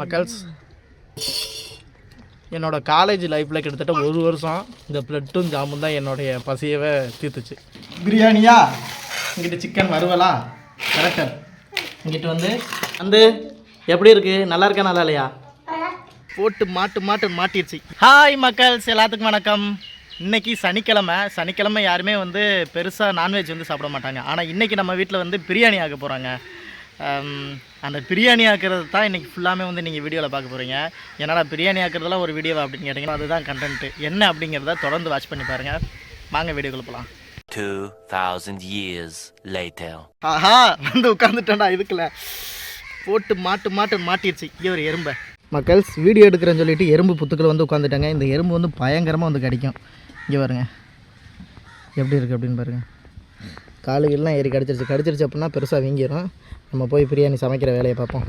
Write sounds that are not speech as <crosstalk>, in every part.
மக்கள்ஸ். என்னோட காலேஜ் லைஃப்பில் கிட்டத்தட்ட ஒரு வருஷம் இந்த ப்ரெட்டும் ஜாமுன் தான் என்னுடைய பசியவே தீர்த்துச்சு. பிரியாணியா? இங்கிட்ட சிக்கன் வறுவலா? கரெக்டர் இங்கிட்டு வந்து வந்து எப்படி இருக்குது நல்லா இருக்கா நல்லா இல்லையா? போட்டு மாட்டு மாட்டு மாட்டிடுச்சு. ஹாய் மக்கள்ஸ் எல்லாத்துக்கும் வணக்கம். இன்னைக்கு சனிக்கிழமை. சனிக்கிழமை யாருமே வந்து பெருசாக நான்வெஜ் வந்து சாப்பிட மாட்டாங்க. ஆனால் இன்றைக்கி நம்ம வீட்டில் வந்து பிரியாணி ஆக்க போகிறாங்க அந்த பிரியாணி ஆக்குறது தான் இன்றைக்கி ஃபுல்லாமே வந்து நீங்கள் வீடியோவில் பார்க்க போகிறீங்க என்னடா பிரியாணி ஆக்குறதுலாம் ஒரு வீடியோவா அப்படின்னு கேட்டிங்கன்னா அதுதான் கண்டென்ட்டு என்ன அப்படிங்கிறத தொடர்ந்து வாட்ச் பண்ணி பாருங்கள் வாங்க வீடியோக்குள்ள போகலாம் 2000 years later. ஆஹா வந்து உட்காந்துட்டேன்டா இதுக்குள்ள போட்டு மாட்டு மாட்டு மாட்டிடுச்சு. இங்கே ஒரு எறும்பை. மக்கள்ஸ் வீடியோ எடுக்கிறேன்னு சொல்லிட்டு எறும்பு புத்துக்கள் வந்து உட்காந்துட்டாங்க இந்த எறும்பு வந்து பயங்கரமாக வந்து கடிக்கும். இங்கே பாருங்க. எப்படி இருக்குது அப்படின்னு பாருங்க. காலுகள்லாம் ஏறி கடிச்சிருச்சு. கடிச்சிருச்சு அப்படின்னா பெருசாக வீங்கிடும் நம்ம போய் பிரியாணி சமைக்கிற வேலையை பார்ப்போம்.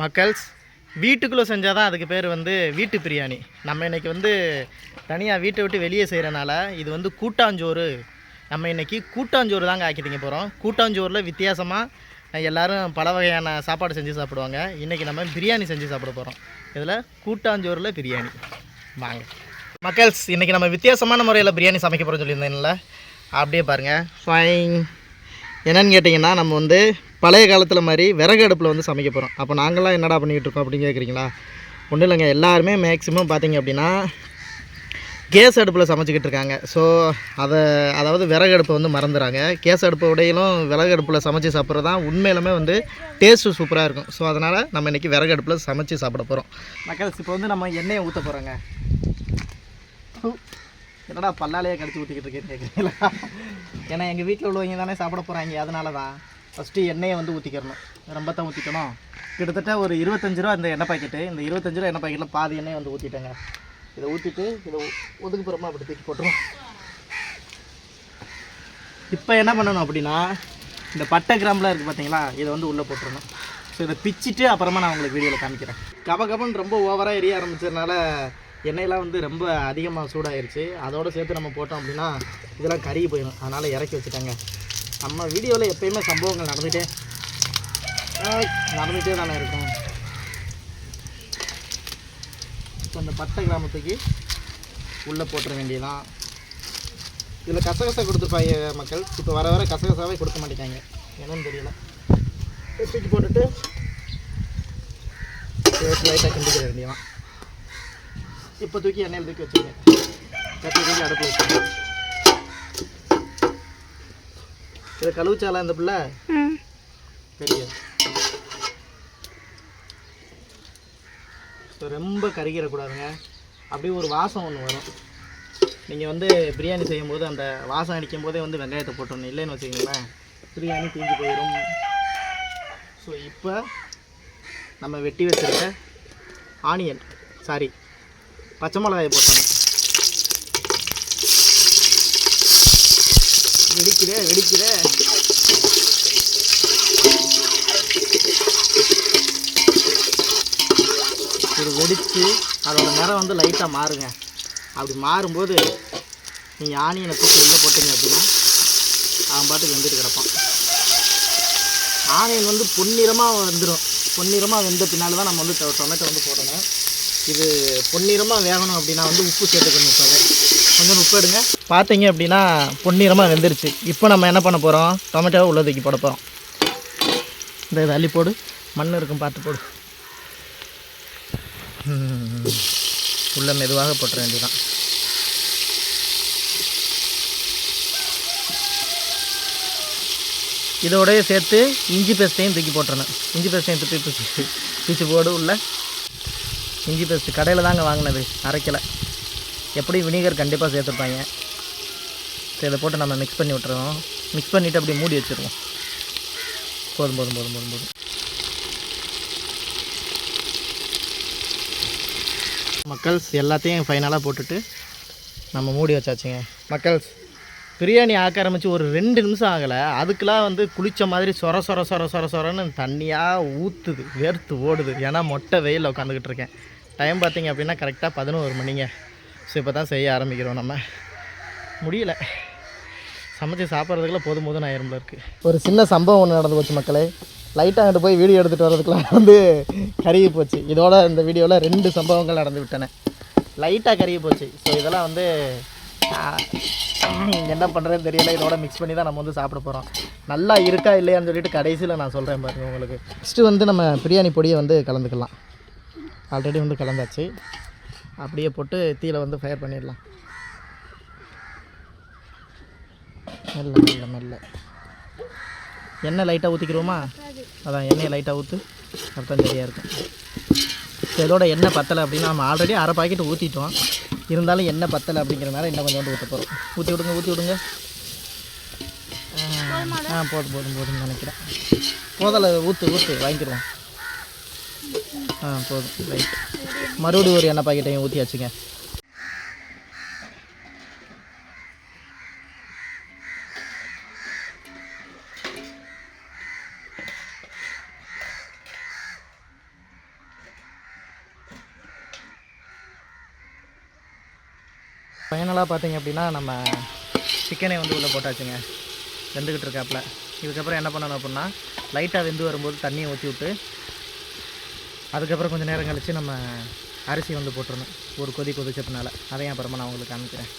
மக்கள்ஸ் வீட்டுக்குள்ளே செஞ்சால் தான் அதுக்கு பேர் வந்து வீட்டு பிரியாணி. நம்ம இன்னைக்கு வந்து தனியாக வீட்டை விட்டு வெளியே செய்கிறனால இது வந்து கூட்டாஞ்சோறு. நம்ம இன்னைக்கு கூட்டாஞ்சோறு தாங்க ஆக்கிட்டிங்க போகிறோம் கூட்டாஞ்சோறில் வித்தியாசமாக எல்லோரும் பல வகையான சாப்பாடு செஞ்சு சாப்பிடுவாங்க. இன்றைக்கி நம்ம பிரியாணி செஞ்சு சாப்பிட போகிறோம் இதில் கூட்டாஞ்சோறில் பிரியாணி. வாங்க. மக்கள்ஸ் இன்றைக்கி நம்ம வித்தியாசமான முறையில் பிரியாணி சமைக்க போகிறோம் சொல்லியிருந்தேன்ல. அப்படியே பாருங்கள் ஃபைன் என்னன்னு கேட்டிங்கன்னா நம்ம வந்து பழைய காலத்தில் மாதிரி விறகு அடுப்பில் வந்து சமைக்க போகிறோம் அப்போ நாங்களாம் என்னடா பண்ணிக்கிட்டு இருக்கோம் அப்படின்னு கேட்குறீங்களா ஒன்றும் இல்லைங்க. எல்லாருமே மேக்ஸிமம் பார்த்தீங்க அப்படின்னா கேஸ் அடுப்பில் சமைச்சிக்கிட்டு இருக்காங்க. ஸோ அதை அதாவது விறகு அடுப்பை வந்து மறந்துடுறாங்க கேஸ் அடுப்பை விடையிலும் விறகு அடுப்பில் சமைச்சு சாப்பிட்றது தான் உண்மையிலுமே வந்து டேஸ்ட்டு சூப்பராக இருக்கும். ஸோ அதனால் நம்ம இன்றைக்கி விறகு அடுப்பில் சமைச்சு சாப்பிட போகிறோம் மக்கள்ஸ் இப்போ வந்து நம்ம எண்ணெயை ஊற்ற போகிறோங்க என்னடா பல்லாலேயே கடிச்சு ஊற்றிக்கிட்டு இருக்கேன்னு கேட்குறீங்களா ஏன்னா எங்கள் வீட்டில் உள்ளவங்க தானே சாப்பிட போகிறாங்க அதனால தான் ஃபஸ்ட்டு எண்ணெயை வந்து ஊற்றிக்கிறணும் ரொம்ப தான் ஊற்றிக்கணும் கிட்டத்தட்ட ஒரு இருபத்தஞ்சு ரூபா இந்த எண்ணெய் பாக்கெட்டு இந்த இருபத்தஞ்சு ரூபா எண்ணெய் பாக்கெட்டில் பாதி எண்ணெயை வந்து ஊற்றிட்டேங்க இதை ஊற்றிட்டு இதை ஒதுக்குப்புறமா அப்படி தூக்கி போட்டுருவோம். இப்போ என்ன பண்ணணும் அப்படின்னா இந்த பட்டை கிராம்பெலாம் இருக்குது பார்த்தீங்களா இதை வந்து உள்ளே போட்டுருணும் ஸோ இதை பிச்சிட்டு அப்புறமா நான் உங்களுக்கு வீடியோவில் காமிக்கிறேன். கப கபன்னு ரொம்ப ஓவராக எரிய ஆரம்பிச்சதுனால எண்ணெயெல்லாம் வந்து ரொம்ப அதிகமாக சூடாயிருச்சு. அதோடு சேர்த்து நம்ம போட்டோம் அப்படின்னா இதெல்லாம் கருகி போயிடும். அதனால் இறக்கி வச்சுட்டாங்க. நம்ம வீடியோவில் எப்பயுமே சம்பவங்கள் நடந்துகிட்டே நடந்துகிட்டே தானே இருக்கும். இப்போ இந்த பட்டை கிராமத்துக்கு உள்ளே போட்டுற வேண்டியதான் இதில் கசகசா கொடுத்துருப்பாங்க மக்கள். இப்போ வர வர கசகசாவே கொடுக்க மாட்டேங்காங்க. என்னன்னு தெரியல. தூக்கி போட்டுட்டு லைட்டாக கிண்டிக்கிற வேண்டியதான் இப்போ தூக்கி எண்ணெயில் தூக்கி வச்சுருங்க. கட்டி தூக்கி அடுப்பு வச்சுருங்க. இதை கழுவுச்சாலா இந்த பிள்ளை? பெரிய ரொம்ப கருகிடக்கூடாதுங்க. அப்படியே ஒரு வாசம் ஒன்று வரும். நீங்கள் வந்து பிரியாணி செய்யும்போது அந்த வாசம் அடிக்கும் போதே வந்து வெங்காயத்தை போட்டுடணும். இல்லைன்னு வச்சுக்கிங்களேன். பிரியாணி தீஞ்சு போயிடும். ஸோ இப்போ நம்ம வெட்டி வச்சிருக்க ஆனியன் சாரி பச்சை மிளகாயை போட்டணும் வெடிக்கிறேன் வெடிக்கிறேன் இது வெடித்து அதோடய நிறம் வந்து லைட்டாக மாறுங்க. அப்படி மாறும்போது நீங்கள் ஆனியனை தூக்கி உள்ளே போட்டீங்க அப்படின்னா அவன் பாட்டுக்கு வெந்துட்டு கிடப்பான். ஆனியன் வந்து பொன்னிறமாக வந்துடும் பொன்னிறமாக வெந்த பின்னால் தான் நம்ம வந்து டொமேட்டோ வந்து போடணும். இது பொன்னிறமாக வேகணும் அப்படின்னா வந்து உப்பு சேர்த்துக்கணும் இப்போ கொஞ்சம் உப்பு எடுங்க. பார்த்தீங்க அப்படின்னா பொன்னிறமாக வெந்துருச்சு. இப்போ நம்ம என்ன பண்ண போகிறோம் டொமேட்டோவை உள்ள தூக்கி போட போகிறோம் இந்த இதை அள்ளி போடு. மண் இருக்கும் பார்த்து போடு. உள்ள மெதுவாக போட்டுற வேண்டியதான் இதோடய சேர்த்து இஞ்சி பேஸ்ட்டையும் தூக்கி போட்டுறணும். இஞ்சி பேஸ்ட்டையும் தூக்கி பிச்சு பிச்சு போடு உள்ள. இஞ்சி பேஸ்ட் கடையில் தாங்க வாங்கினது அரைக்கலை. எப்படி வினிகர் கண்டிப்பாக சேர்த்துருப்பாங்க சரி இதை போட்டு நம்ம மிக்ஸ் பண்ணி விட்டுருவோம் மிக்ஸ் பண்ணிவிட்டு அப்படியே மூடி வச்சுருவோம். போதும் போதும் போதும் போதும் போதும். மக்கள்ஸ் எல்லாத்தையும் ஃபைனலாக போட்டுட்டு நம்ம மூடி வச்சாச்சுங்க. மக்கள்ஸ் பிரியாணி ஆக்க ஆரம்பித்து ஒரு ரெண்டு நிமிஷம் ஆகலை. அதுக்கெலாம் வந்து குளித்த மாதிரி சொர சொர சொர சொர சொரன்னு தண்ணியாக ஊற்றுது வேர்த்து ஓடுது. ஏன்னா மொட்டை வெயிலில் உட்காந்துக்கிட்டு இருக்கேன். டைம் பார்த்திங்க அப்படின்னா கரெக்டாக பதினோரு மணிங்க. ஸோ இப்போ தான் செய்ய ஆரம்பிக்கிறோம் நம்ம. முடியல. சமைச்சு சாப்பிட்றதுக்குள்ள போதும் போதும் ஆயிரம்ல இருக்குது ஒரு சின்ன சம்பவம் ஒன்று நடந்து போச்சு மக்களே. லைட்டாக அங்கிட்டு போய் வீடியோ எடுத்துகிட்டு வரதுக்குலாம் <laughs> வந்து கருகி போச்சு. இதோட இந்த வீடியோவில் ரெண்டு சம்பவங்கள் நடந்து விட்டன. லைட்டாக கருகி போச்சு. ஸோ இதெல்லாம் வந்து என்ன பண்ணுறதுன்னு தெரியல. இதோட மிக்ஸ் பண்ணி தான் நம்ம வந்து சாப்பிட போகிறோம் நல்லா இருக்கா இல்லையான்னு சொல்லிட்டு கடைசியில் நான் சொல்கிறேன் பாருங்கள் உங்களுக்கு. நெக்ஸ்ட்டு வந்து நம்ம பிரியாணி பொடியை வந்து கலந்துக்கலாம். ஆல்ரெடி வந்து கலந்தாச்சு. அப்படியே போட்டு தீயில் வந்து ஃபயர் பண்ணிடலாம். மெல்ல மெல்ல மெல்ல. எண்ணெய் லைட்டாக ஊற்றிக்கிறோமா அதான் எண்ணெயை லைட்டாக ஊற்று அர்த்தம் சரியாக இருக்கும் ஸோ இதோட எண்ணெய் பத்தலை அப்படின்னா நம்ம ஆல்ரெடி அரை பாக்கெட் ஊற்றிட்டோம் இருந்தாலும் எண்ணெய் பத்தலை அப்படிங்கிறனால இன்னும் கொஞ்சம் ஊற்ற போகிறோம் ஊற்றி விடுங்க ஊற்றி விடுங்க. ஆ, போதும் போதும் போதும் நினைக்கிறேன். போதலை ஊற்று ஊற்று வாங்கிக்கிறோம் ஆ போதும் ரைட் மறுபடியும் ஒரு எண்ணெய் பாக்கெட்டையும் ஊற்றி வச்சுங்க ஃபைனலாக பார்த்தீங்க அப்படின்னா நம்ம சிக்கனை வந்து உள்ளே போட்டாச்சுங்க. வெந்துக்கிட்டு இருக்காப்புல. இதுக்கப்புறம் என்ன பண்ணணும் அப்படின்னா லைட்டாக வெந்து வரும்போது தண்ணியை ஊற்றி விட்டு அதுக்கப்புறம் கொஞ்சம் நேரம் கழித்து நம்ம அரிசி வந்து போட்டுருணும் ஒரு கொதி கொதிச்சதுனால. அதையும் அப்புறமா நான் உங்களுக்கு காமிக்கிறேன்.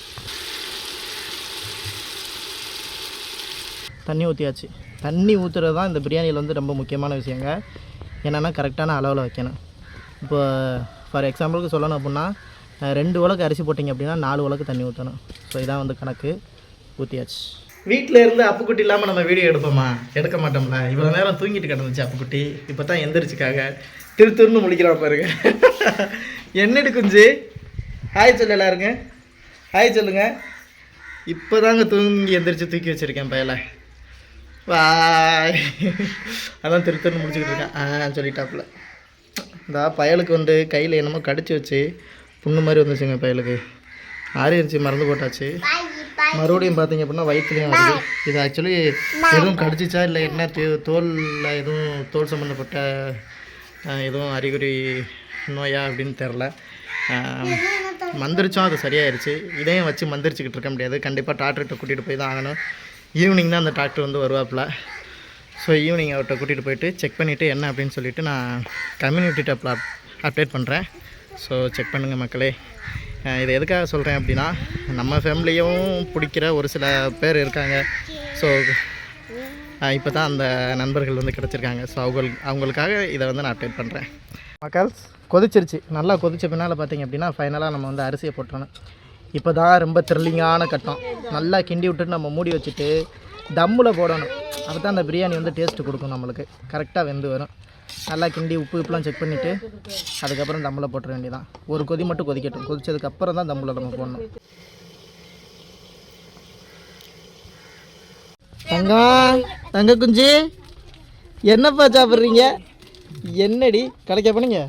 தண்ணி ஊற்றியாச்சு தண்ணி ஊற்றுறது தான் இந்த பிரியாணியில் வந்து ரொம்ப முக்கியமான விஷயங்க. என்னென்னா கரெக்டான அளவில் வைக்கணும். இப்போ ஃபார் எக்ஸாம்பிளுக்கு சொல்லணும் அப்படின்னா ரெண்டு உலக்கு அரிசி போட்டிங்க அப்படின்னா நாலு உலக்கு தண்ணி ஊற்றணும் ஸோ இதான் வந்து கணக்கு. ஊற்றியாச்சு வீட்டில் இருந்து அப்புக்குட்டி இல்லாமல் நம்ம வீடியோ எடுப்போமா? எடுக்க மாட்டோம்ல. இவ்வளோ நேரம் தூங்கிட்டு கிடந்துச்சு அப்புக்குட்டி. இப்போ தான் எந்திரிச்சுக்காக. திரு திருன்னு முழிக்கிறான் பாருங்க. என்னடி குஞ்சு? ஹாய் சொல்லு எல்லாருங்க ஹாய் சொல்லுங்க. இப்போ தாங்க தூங்கி எந்திரிச்சு தூக்கி வச்சுருக்கேன் பயல. வாய் அதான் திரு திருன்னு முடிச்சுக்கிட்டு இருக்கேன். ஆ சொல்லிட்டாப்புல. இந்த பயலுக்கு வந்து கையில் என்னமோ கடிச்சு வச்சு புண்ணு மாதிரி வந்துச்சுங்க பயலுக்கு. ஆறிடுச்சு மறந்து போட்டாச்சு. மறுபடியும் பார்த்தீங்க அப்படின்னா வயிற்றுலையும் வருது இது ஆக்சுவலி எதுவும் கடிச்சிச்சா இல்லை என்ன? தே- தோலில் எதுவும் தோல் சம்மந்தப்பட்ட எதுவும் அறிகுறி நோயா அப்படின்னு தெரில மந்திரிச்சோம் அது சரியாயிருச்சு. இதையும் வச்சு மந்திரிச்சுக்கிட்டு இருக்க முடியாது. கண்டிப்பாக டாக்டர்கிட்ட கூட்டிகிட்டு போய் தான் ஆகணும். ஈவினிங் தான் அந்த டாக்டர் வந்து வருவாப்புல. ஸோ ஈவினிங் அவர்கிட்ட கூட்டிகிட்டு போயிட்டு செக் பண்ணிவிட்டு என்ன அப்படின்னு சொல்லிட்டு நான் கம்யூனிட்டி டேப்பில் அப் அப்டேட் பண்ணுறேன் ஸோ செக் பண்ணுங்கள் மக்களே. இதை இது எதுக்காக சொல்கிறேன் அப்படின்னா நம்ம ஃபேமிலியும் பிடிக்கிற ஒரு சில பேர் இருக்காங்க. ஸோ இப்போ தான் அந்த நண்பர்கள் வந்து கிடச்சிருக்காங்க. ஸோ அவங்களுக்கு அவங்களுக்காக இதை வந்து நான் அப்டேட் பண்ணுறேன் மக்கள் கொதிச்சிருச்சு. நல்லா கொதிச்ச பின்னால் பார்த்தீங்க அப்படின்னா ஃபைனலாக நம்ம வந்து அரிசியை போட்டணும் இப்போ தான் ரொம்ப த்ரில்லிங்கான கட்டம். நல்லா கிண்டி விட்டுட்டு நம்ம மூடி வச்சுட்டு தம்மில் போடணும். அப்போ தான் அந்த பிரியாணி வந்து டேஸ்ட்டு கொடுக்கும் நம்மளுக்கு. கரெக்டாக வெந்து வரும். நல்லா கிண்டி உப்பு உப்புலாம் செக் பண்ணிவிட்டு அதுக்கப்புறம் தம்மில் போட்டுற வேண்டியதான் ஒரு கொதி மட்டும் கொதிக்கட்டும். கொதிச்சதுக்கு அப்புறம் தான் தம்மில் நம்ம போடணும். தங்கம் தங்க குஞ்சு என்னப்பா சாப்பிட்றீங்க? என்னடி கடைக்கா போனீங்க?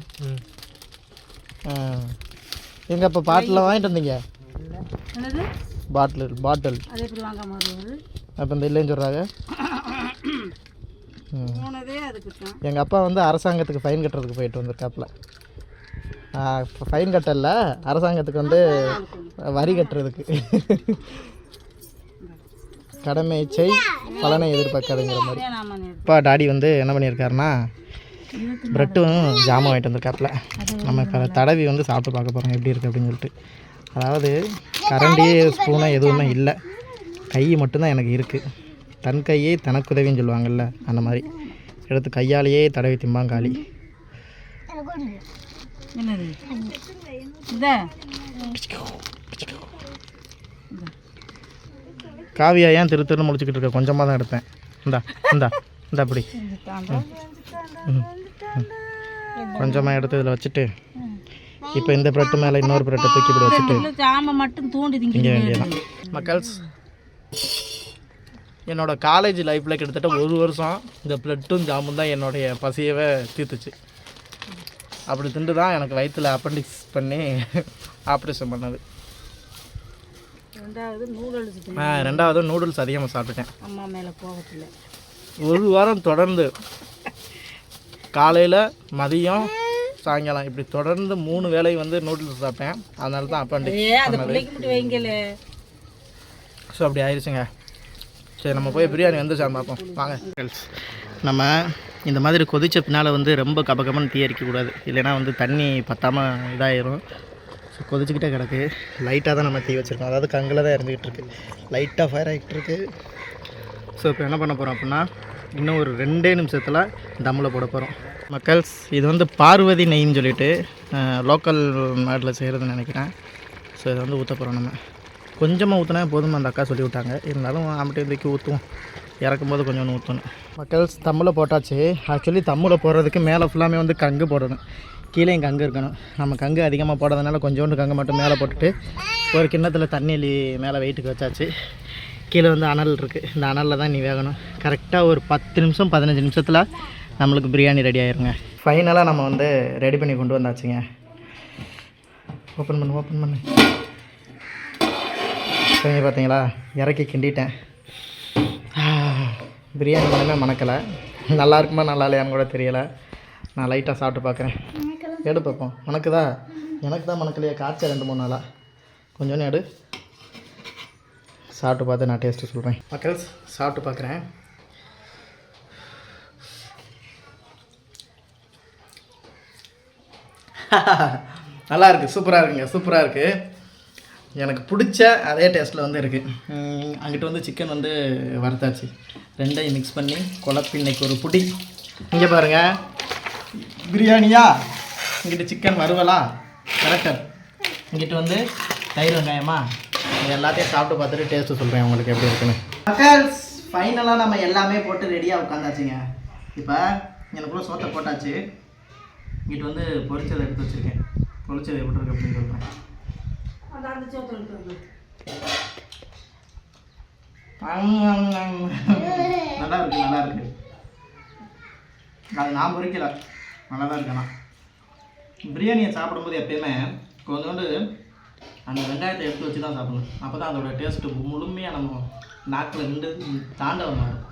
எங்க அப்போ பாட்டில் வாங்கிட்டு வந்தீங்க? பாட்டில் பாட்டில். அப்போ இந்த இல்லைன்னு சொல்கிறாங்க போனதே அதுக்கு எங்கள் அப்பா வந்து அரசாங்கத்துக்கு ஃபைன் கட்டுறதுக்கு போயிட்டு வந்திருக்காப்புல. ஃபைன் கட்டல அரசாங்கத்துக்கு வந்து வரி கட்டுறதுக்கு. கடமை செய் பலனை எதிர்பார்க்காதுங்கிற மாதிரி. அப்பா டாடி வந்து என்ன பண்ணியிருக்காருன்னா ப்ரெட்டும் ஜாமுன் வாங்கிட்டு வந்திருக்காப்புல. நம்ம இப்போ தடவி வந்து சாப்பிட்டு பார்க்க போகிறோம் எப்படி இருக்குது அப்படின்னு சொல்லிட்டு. அதாவது கரண்டி ஸ்பூனு எதுவுமே இல்லை. கை மட்டும்தான் எனக்கு இருக்குது தன் கையே தனக்குதவின்னு சொல்லுவாங்கல்ல அந்த மாதிரி. எடுத்து கையாலேயே தடவி திம்பாங்காளி காவியா ஏன் திரு திருன்னு முடிச்சுக்கிட்டு இருக்க? கொஞ்சமாக தான் எடுத்தேன். இந்தா இந்தா இந்தா அப்படி. கொஞ்சமாக எடுத்து இதில் வச்சுட்டு இப்போ இந்த ப்ரெட்டு மேலே இன்னொரு ப்ரெட்டை தூக்கி இப்படி வச்சுட்டு மட்டும் தூண்டி திங்க திங்க வேண்டியதான் மக்கள்ஸ். என்னோட காலேஜ் லைஃப்பில் கிட்டத்தட்ட ஒரு வருஷம் இந்த ப்ளட்டும் ஜாமுன் தான் என்னுடைய பசியவே தீர்த்துச்சு. அப்படி திண்டு தான் எனக்கு வயிற்றில் அப்பண்டிக்ஸ் பண்ணி ஆப்ரேஷன் பண்ணது. ரெண்டாவது நூடுல்ஸ் ஆ, ரெண்டாவது நூடுல்ஸ் அதிகமாக சாப்பிட்டுட்டேன். அம்மா மேல கோவத்துல. ஒரு வாரம் தொடர்ந்து காலையில் மதியம் சாயங்காலம் இப்படி தொடர்ந்து மூணு வேளை வந்து நூடுல்ஸ் சாப்பிட்டேன். அதனால தான் அப்பண்டிக்ஸ் ஸோ அப்படி ஆயிடுச்சுங்க சரி நம்ம போய் பிரியாணி வந்து சார் பார்ப்போம். வாங்க. நம்ம இந்த மாதிரி கொதிச்ச பின்னால் வந்து ரொம்ப கபகமன்னு தீ அரிக்கக்கூடாது இல்லைன்னா வந்து தண்ணி பத்தாமல் இதாயிரும். ஸோ கொதிச்சுக்கிட்டே கிடக்கு. லைட்டாக தான் நம்ம தீ வச்சுருக்கோம். அதாவது கங்கில் தான் இறந்துக்கிட்டு இருக்கு. லைட்டாக ஃபயர் ஆகிட்டு இருக்கு. ஸோ இப்போ என்ன பண்ண போகிறோம் அப்படின்னா இன்னும் ஒரு ரெண்டே நிமிஷத்தில் தம்மில் போட போகிறோம் மக்கள்ஸ் இது வந்து பார்வதி நெய்ன்னு சொல்லிட்டு லோக்கல் நாட்டில் செய்கிறதுன்னு நினைக்கிறேன். ஸோ இதை வந்து ஊற்ற போகிறோம் நம்ம. கொஞ்சமாக ஊற்றினா போதும் அந்த அக்கா சொல்லி விட்டாங்க இருந்தாலும் ஆம்பட்டை தூக்கி ஊற்றுவோம் இறக்கும்போது கொஞ்சம் ஒன்று ஊற்றணும் மக்கள்ஸ் தம்மில் போட்டாச்சு. ஆக்சுவலி தம்மில் போடுறதுக்கு மேலே ஃபுல்லாமே வந்து கங்கு போடணும். கீழேயும் கங்கு இருக்கணும். நம்ம கங்கு அதிகமாக போடுறதுனால கொஞ்சோண்டு கங்கு மட்டும் மேலே போட்டுட்டு ஒரு கிண்ணத்தில் தண்ணி மேலே வெயிட்டுக்கு வச்சாச்சு. கீழே வந்து அனல் இருக்குது இந்த அனலில் தான் நீ வேகணும். கரெக்டாக ஒரு பத்து நிமிஷம் பதினஞ்சு நிமிஷத்தில் நம்மளுக்கு பிரியாணி ரெடி ஆயிருங்க. ஃபைனலாக நம்ம வந்து ரெடி பண்ணி கொண்டு வந்தாச்சுங்க. ஓப்பன் பண்ணு ஓப்பன் பண்ணு. சரிங்க பார்த்தீங்களா? இறக்கி கிண்டிட்டேன். பிரியாணி மனமே மணக்கலை. நல்லா இருக்குமா நல்லா இல்லையான்னு கூட தெரியலை. நான் லைட்டாக சாப்பிட்டு பார்க்குறேன். எடு பார்ப்போம் உனக்குதா எனக்கு தான் மணக்கலையா காய்ச்சல் ரெண்டு மூணு நாளாக கொஞ்சோன்னு எடு. சாப்பிட்டு பார்த்து நான் டேஸ்ட்டு சொல்கிறேன் மக்கள் சாப்பிட்டு பார்க்குறேன். <laughs> நல்லா இருக்குது சூப்பராக இருக்குங்க சூப்பராக இருக்குது எனக்கு பிடிச்ச அதே டேஸ்ட்டில் வந்து இருக்குது அங்கிட்டு வந்து சிக்கன் வந்து வறுத்தாச்சு. ரெண்டையும் மிக்ஸ் பண்ணி குழப்பி இன்னைக்கு ஒரு புடி. இங்கே பாருங்கள் பிரியாணியா? இங்கிட்டு சிக்கன் வறுவலா? கரெக்டர் இங்கிட்டு வந்து தயிர் வெங்காயமா? எல்லாத்தையும் சாப்பிட்டு பார்த்துட்டு டேஸ்ட்டு சொல்கிறேன் உங்களுக்கு எப்படி இருக்குன்னு. மக்கள்ஸ் ஃபைனலாக நம்ம எல்லாமே போட்டு ரெடியாக உட்காந்தாச்சுங்க. இப்போ எனக்குள்ள சோத்தை போட்டாச்சு. இங்கிட்டு வந்து பொரிச்சதை எடுத்து வச்சுருக்கேன். பொரிச்சதை எப்படி இருக்கு அப்படின்னு சொல்கிறேன் அந்த அந்த சோத்துல நல்லா இருக்கு நல்லா இருக்கு அது நான் பொறிக்கல. நல்லா தான் இருக்கேண்ணா பிரியாணியை சாப்பிடும்போது எப்பயுமே கொஞ்சோண்டு அந்த வெங்காயத்தை எடுத்து வச்சு தான் சாப்பிடணும். அப்போ தான் அதோட டேஸ்ட்டு முழுமையாக நம்ம நாக்கில் நின்று தாண்ட மாறும்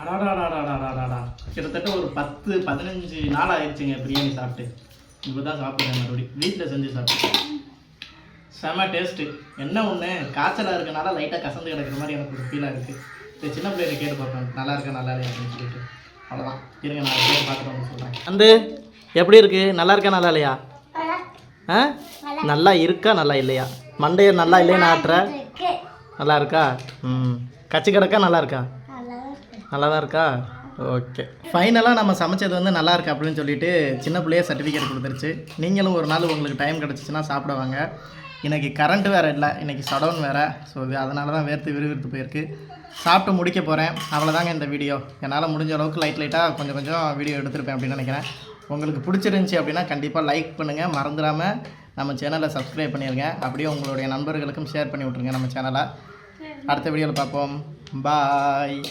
அடாடாடாடாடாடாடா கிட்டத்தட்ட ஒரு பத்து பதினஞ்சு நாள் ஆயிடுச்சுங்க பிரியாணி சாப்பிட்டு. இப்போ தான் சாப்பிட்றேன் மறுபடியும் வீட்டில் செஞ்சு சாப்பிட்டேன் செம டேஸ்ட்டு என்ன ஒன்று காய்ச்சலாக இருக்கனால லைட்டாக கசந்து கிடக்கிற மாதிரி எனக்கு ஒரு ஃபீலாக இருக்குது சரி சின்ன பிள்ளைங்க கேட்டு பார்ப்பேன் நல்லா இருக்கா நல்லா இல்லையா அப்படின்னு சொல்லிட்டு. அவ்வளோதான் இருங்க நான் கேட்டு வந்து சொல்கிறேன் வந்து எப்படி இருக்குது நல்லா இருக்கா நல்லா இல்லையா? ஆ? நல்லா இருக்கா நல்லா இல்லையா? மண்டையை நல்லா இல்லைன்னு ஆட்டுற? நல்லா இருக்கா? ம். கச்சி கிடக்கா நல்லா இருக்கா. நல்லா தான் இருக்கா? ஓகே. ஃபைனலாக நம்ம சமைச்சது வந்து நல்லா இருக்கு அப்படின்னு சொல்லிட்டு சின்ன பிள்ளையே சர்டிஃபிகேட் கொடுத்துருச்சு. நீங்களும் ஒரு நாள் உங்களுக்கு டைம் கிடச்சிச்சின்னா சாப்பிடுவாங்க இன்றைக்கி கரண்ட் வேறு இல்லை இன்றைக்கி சடவுன் வேறு. ஸோ அதனால தான் வேர்த்து விறுவிறுத்து போயிருக்கு. சாப்பிட்டு முடிக்க போகிறேன் அவ்வளோதாங்க இந்த வீடியோ என்னால் முடிஞ்ச அளவுக்கு லைட் லைட்டாக கொஞ்சம் கொஞ்சம் வீடியோ எடுத்திருப்பேன் அப்படின்னு நினைக்கிறேன். உங்களுக்கு பிடிச்சிருந்துச்சி அப்படின்னா கண்டிப்பாக லைக் பண்ணுங்கள் மறந்துடாமல் நம்ம சேனலை சப்ஸ்கிரைப் பண்ணிடுங்க அப்படியே உங்களுடைய நண்பர்களுக்கும் ஷேர் பண்ணி விட்ருங்க நம்ம சேனலை அடுத்த வீடியோவில் பார்ப்போம். பாய்